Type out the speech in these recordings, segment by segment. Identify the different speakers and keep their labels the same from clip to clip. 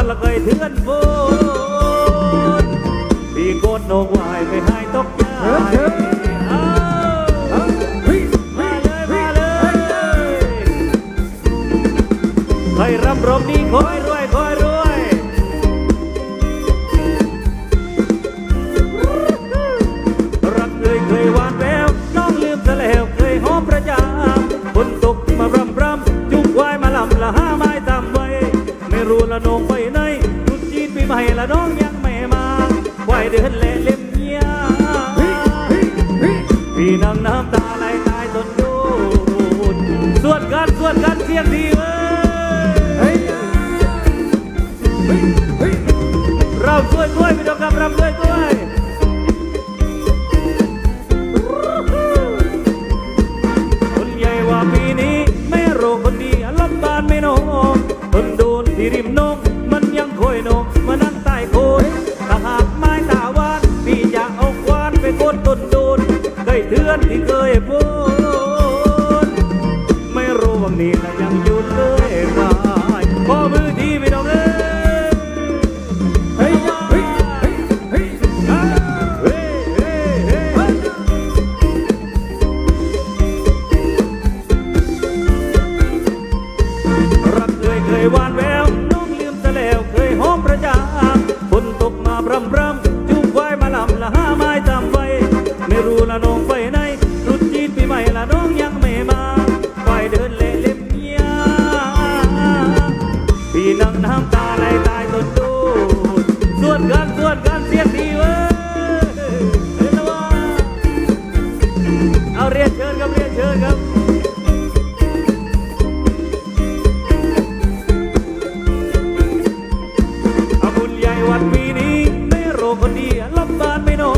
Speaker 1: มันละเคยเทือนฝนพี่โกดนงวายไม่ให้ตกใจ
Speaker 2: เอา
Speaker 1: มาเลยมาเลยใครรับรองนี้คอย้วยพี่น้องครับรำด้วยด้วยคนใหญ่ว่าปีนี้ไม่โรคคนดีอลำบากไม่นองคนโดนที่ริมน้องมันยังคอยน้องมานั่งใต้โคยถ้าหากไม้ตาวานพี่จะเอาควานไปโค่นต้นโดนเคย
Speaker 2: เทื
Speaker 3: อนที่เคยพู
Speaker 1: ด one way. ดีลำบานไม่นอน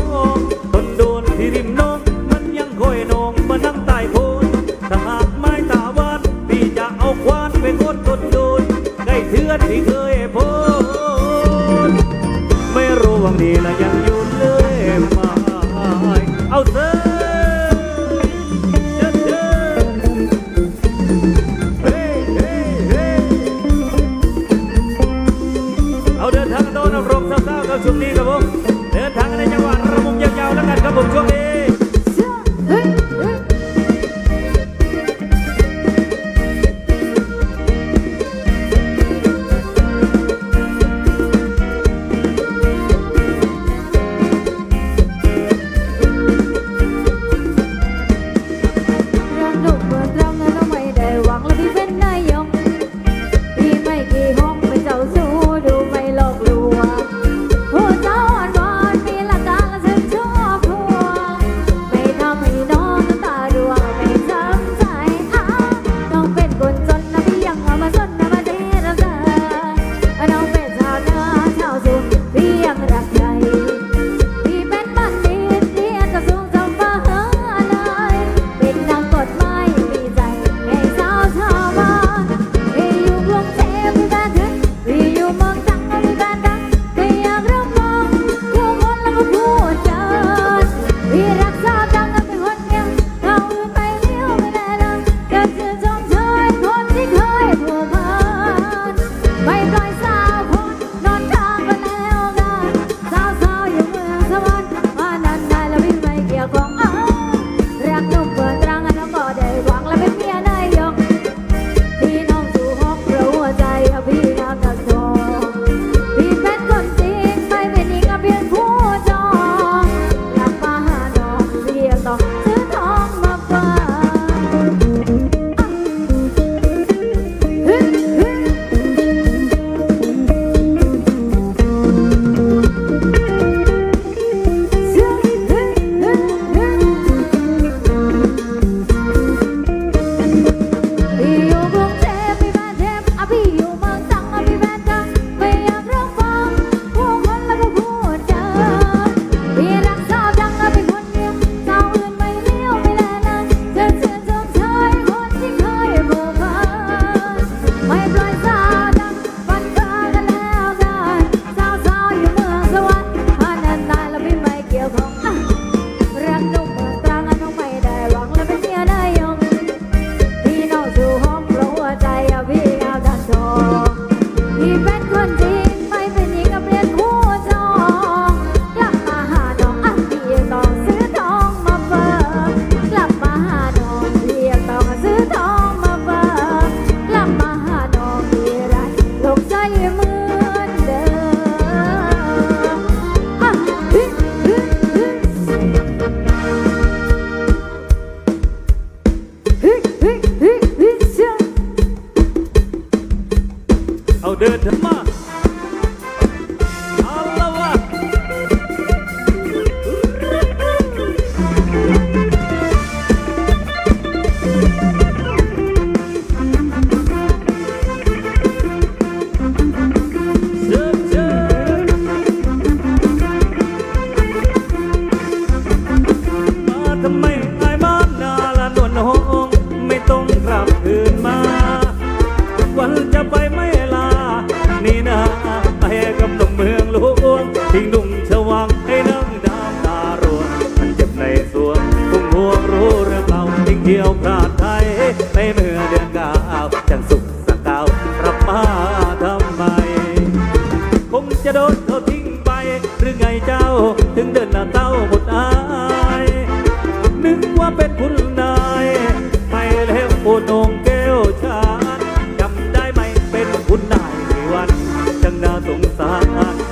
Speaker 1: 的美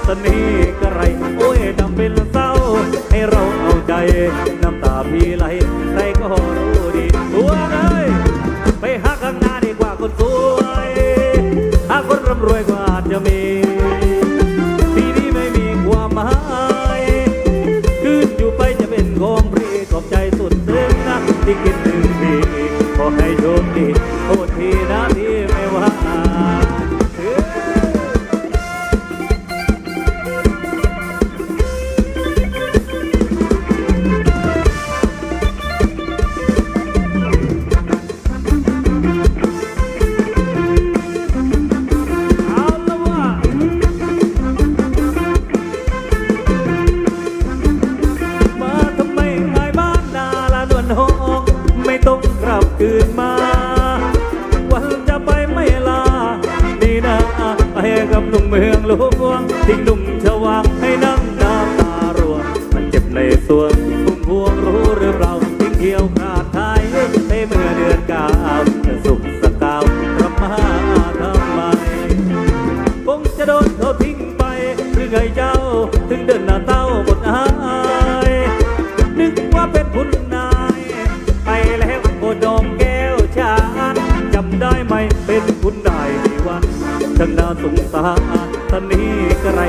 Speaker 1: ตนี ไงเจ้า ถึงเดินหน้าเต้าบดอายนึกว่าเป็นคุณนาย ไปแล้วโอดอมแก้วชานจำได้ไหมเป็นคุณนายในวันทั้งน่าสงสารท่านนี้
Speaker 3: ใคร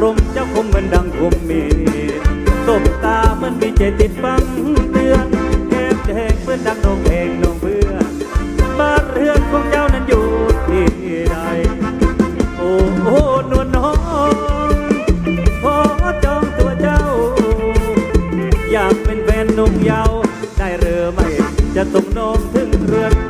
Speaker 3: พ
Speaker 1: รมเจ้าคงเหมือนดังคมมีตบตามันมีใจติดฟังเตือนแก้มแดงเหมือนดังนองเพลงนองเพื่อนบ้านเรือนของเจ้านั้นอยู่ที่ใดโอ้โหนวลน้องขอจองตัวเจ้า อยากเป็นแฟนหนุ่มเยาวได้หรือไม่จะส่งน้องถึงเรือน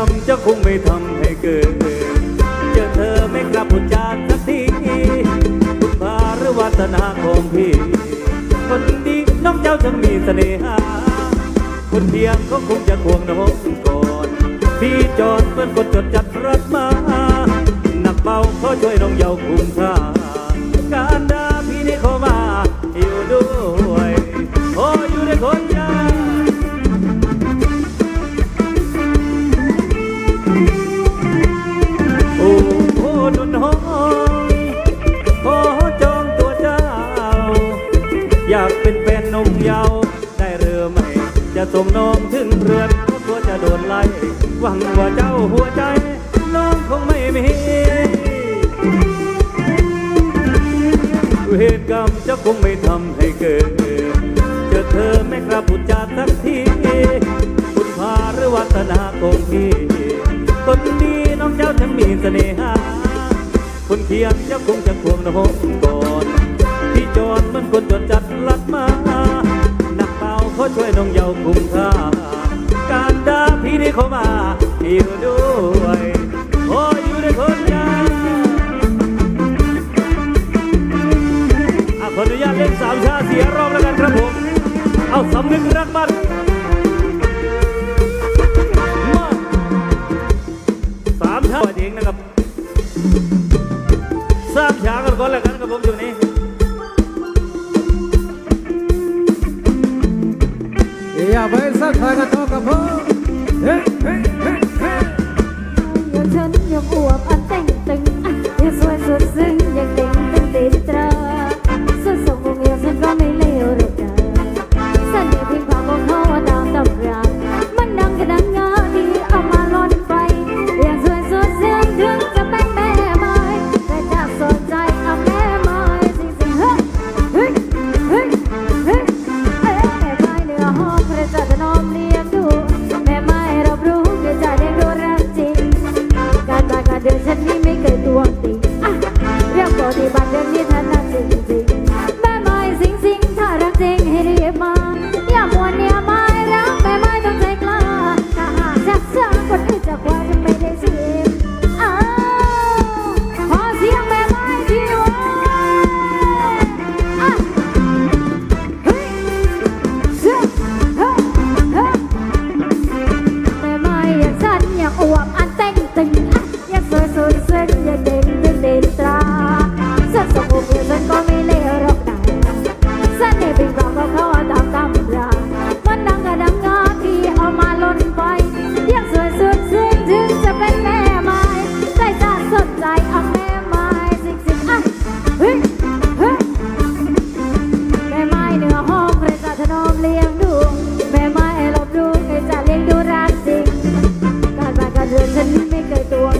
Speaker 1: เวรกรรมเจ้าคงไม่ทำให้เกิดเจอเธอไม่กลับพูดจาสักทีคุณพาหรือวาสนาของพี่คนดีน้องเจ้าจะมีเสน่หาคนเพียงก็คงจะควงน้องก่อนพี่จอดเพื่อนกดจดจัดรัดมา หนักเบาเขอช่วยน้องเยาว์คุ้มค่าการ ส่งน้องถึงเรือนเพราะกลัวจะโดนไล่หวังว่าเจ้าหัวใจ น้องคงไม่มีเวรกรรมเจ้าคงไม่ทำให้เกิดเจอเธอไม่กระพุจาสักทีคุณพาหรือวัฒนาคงพี่คนดีน้องเจ้าทั้งมีเสน่หาคนเคียงเจ้าคงจะควงน้องก่อนพี่จอนมันคนจนจัดลัดมา นักเบาเขาช่วยน้องเยาว์คุ้มค่าการดาพี่นี่เขามาอยู่ด้วยโอ้อยู่ในคนยากอะขออนุญาตเล่นสามชาเสียรองแล้วกันครับผม เอาสำนึกรักบ้าน
Speaker 3: ฉันไม่เคยตัว